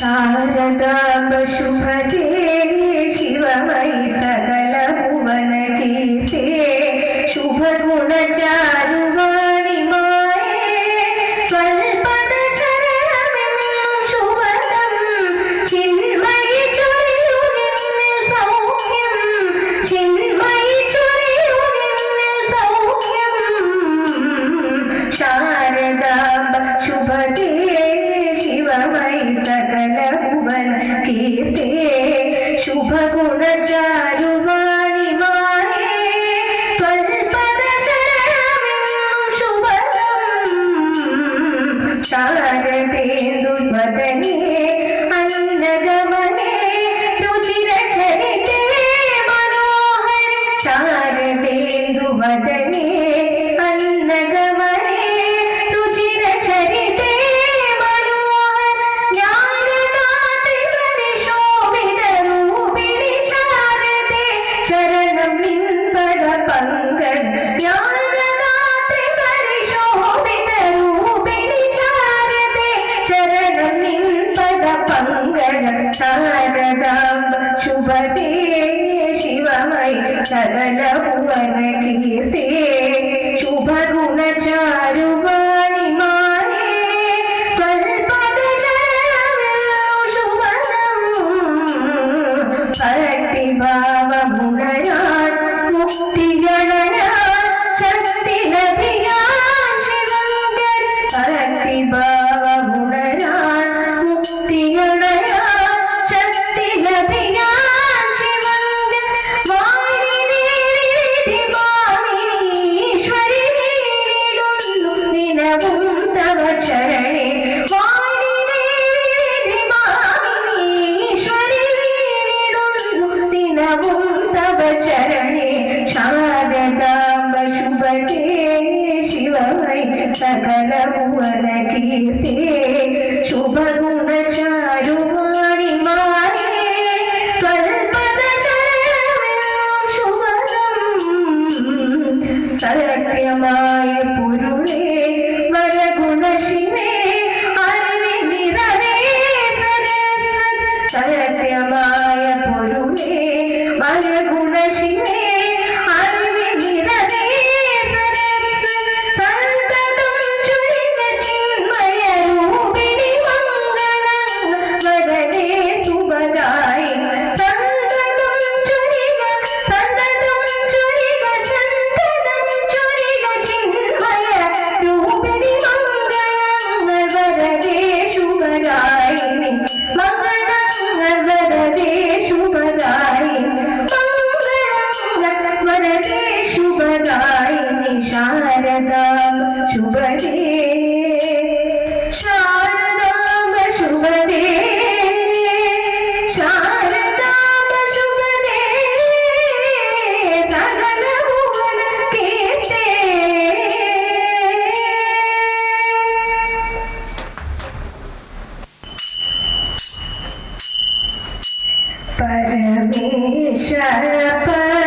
ശാരദാംബ ശുഭദേ ശിവമയി സകല Netinha. ಸಕಲವರ ಕೀರ್ತಿ ಶುಭ شاقت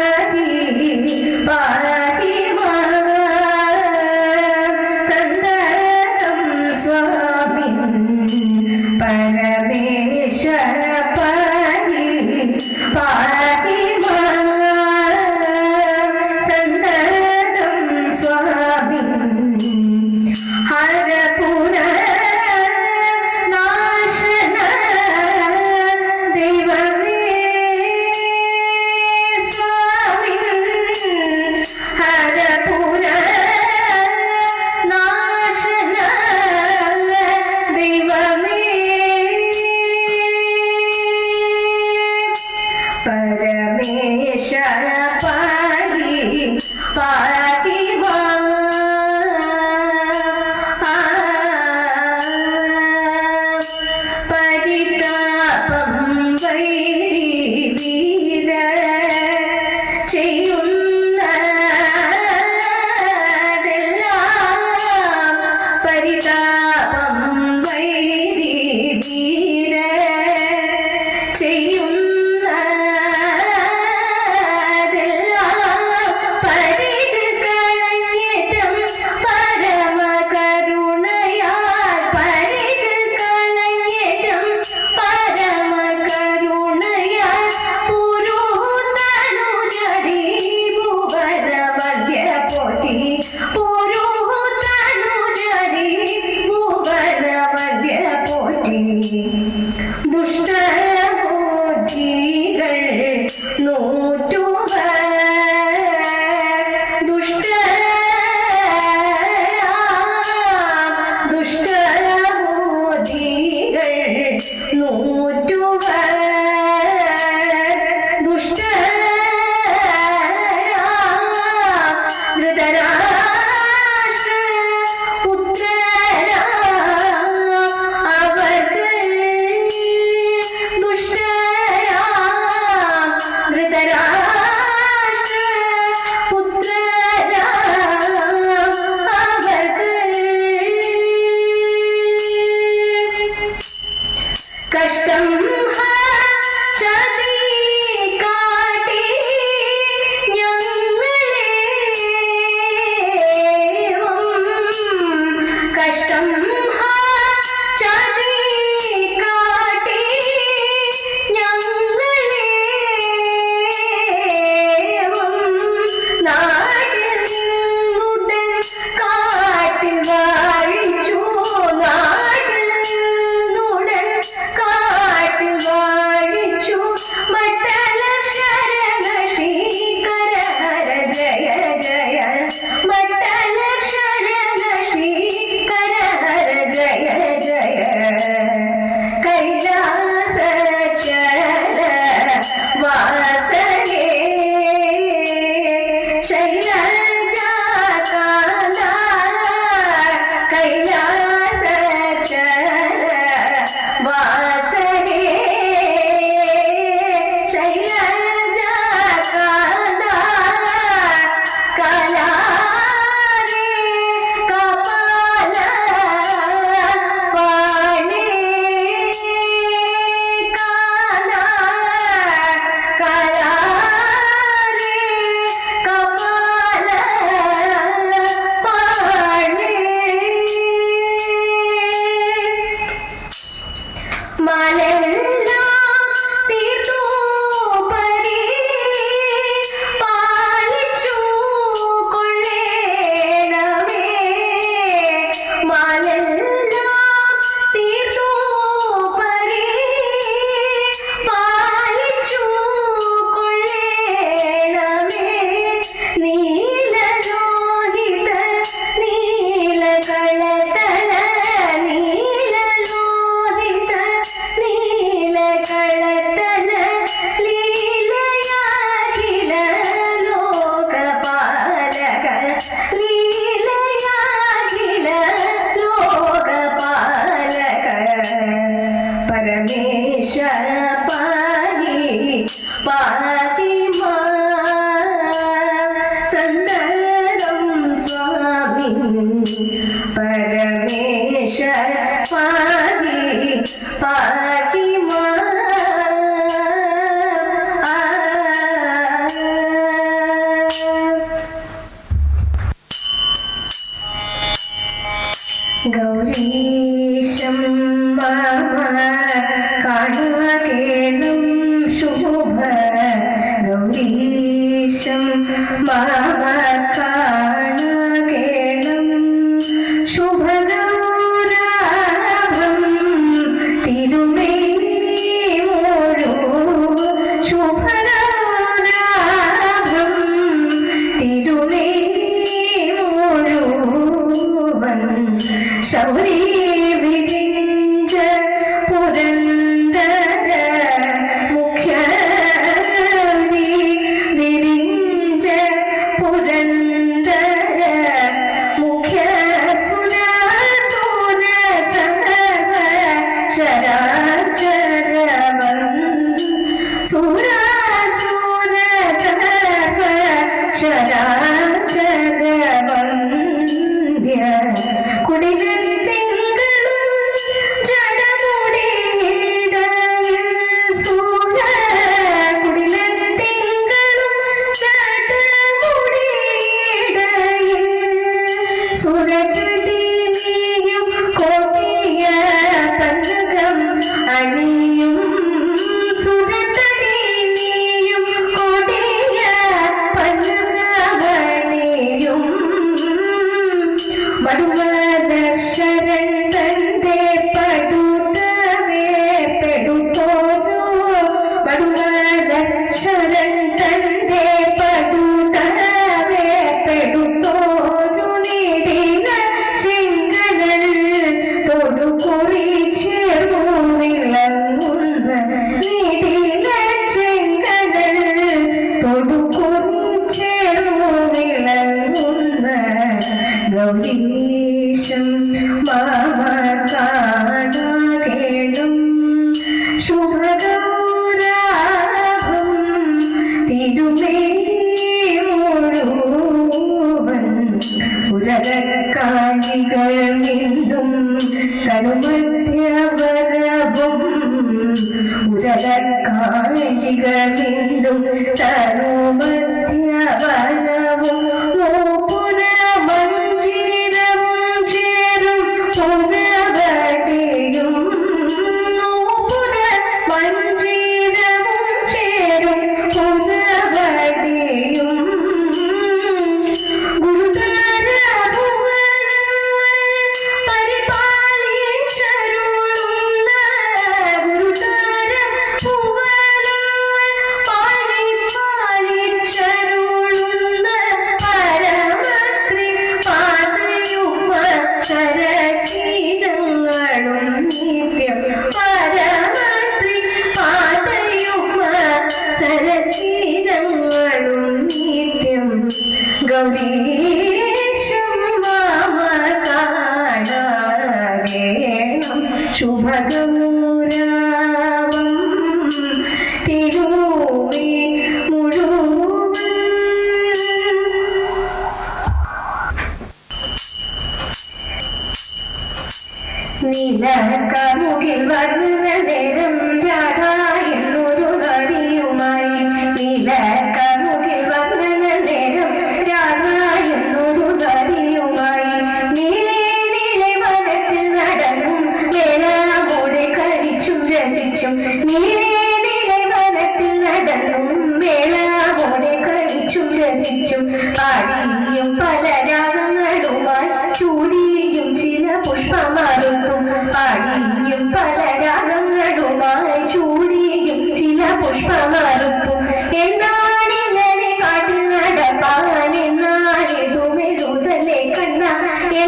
നീല കാമുകിൽ വന്ന നേരം രാധാ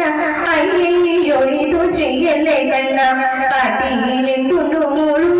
കണ്ണ അയ്യയ്യോയ്തു ചെയ്യല്ലേ കണ്ണ? പാട്ടിയിലെന്തുണ്ടു മൂളും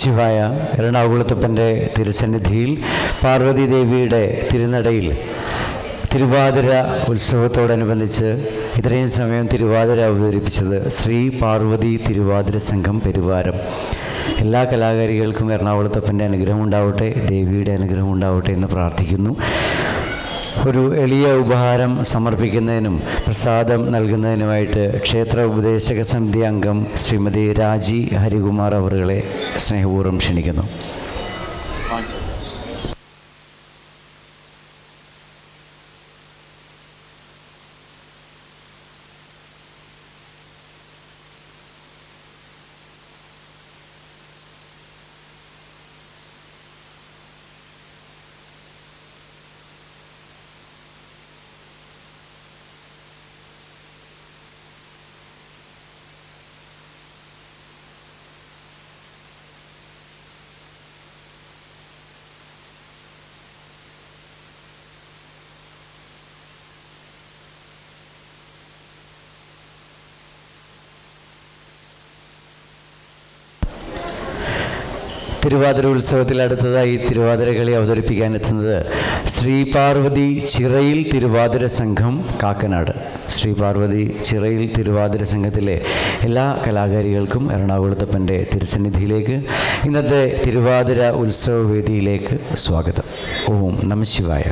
നമശിവായ എറണാകുളത്തപ്പന്റെ തിരുസന്നിധിയിൽ പാർവതി ദേവിയുടെ തിരുനടയിൽ തിരുവാതിര ഉത്സവത്തോടനുബന്ധിച്ച് ഇത്രയും സമയം തിരുവാതിര അവതരിപ്പിച്ചത് ശ്രീ പാർവതി തിരുവാതിര സംഘം പെരുവാരം. എല്ലാ കലാകാരികൾക്കും എറണാകുളത്തപ്പന്റെ അനുഗ്രഹം ഉണ്ടാവട്ടെ ദേവിയുടെ അനുഗ്രഹം ഉണ്ടാവട്ടെ എന്ന് പ്രാർത്ഥിക്കുന്നു. ഒരു എളിയ ഉപഹാരം സമർപ്പിക്കുന്നതിനും പ്രസാദം നൽകുന്നതിനുമായിട്ട് ക്ഷേത്ര ഉപദേശക സമിതി അംഗം ശ്രീമതി രാജി ഹരികുമാർ അവറുകളെ സ്നേഹപൂർവം ക്ഷണിക്കുന്നു. തിരുവാതിര ഉത്സവത്തിൽ അടുത്തതായി തിരുവാതിര കളി അവതരിപ്പിക്കാൻ എത്തുന്നത് ശ്രീ പാർവതി ചിറയിൽ തിരുവാതിര സംഘം കാക്കനാട്. ശ്രീ പാർവതി ചിറയിൽ തിരുവാതിര സംഘത്തിലെ എല്ലാ കലാകാരികൾക്കും എറണാകുളത്തപ്പന്റെ തിരുസന്നിധിയിലേക്ക് ഇന്നത്തെ തിരുവാതിര ഉത്സവ വേദിയിലേക്ക് സ്വാഗതം. ഓം നമ ശിവായ.